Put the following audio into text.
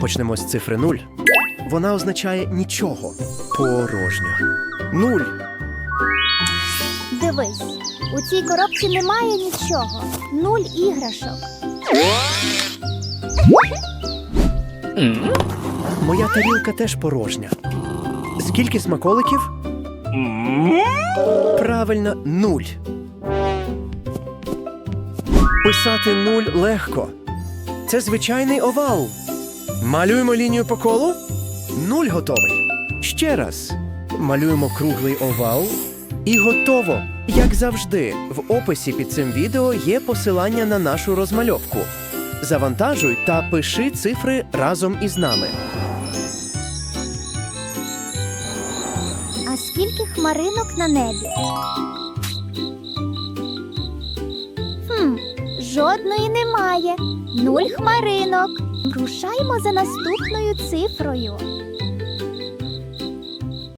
Почнемо з цифри 0. Вона означає нічого. Порожньо. Нуль. Дивись, у цій коробці немає нічого. Нуль іграшок. Моя тарілка теж порожня. Скільки смаколиків? Правильно, нуль. Писати нуль легко. Це звичайний овал. Малюємо лінію по колу. Нуль готовий. Ще раз. Малюємо круглий овал. І готово. Як завжди, в описі під цим відео є посилання на нашу розмальовку. Завантажуй та пиши цифри разом із нами. А скільки хмаринок на небі? Жодної немає. Нуль хмаринок. Рушаймо за наступною цифрою.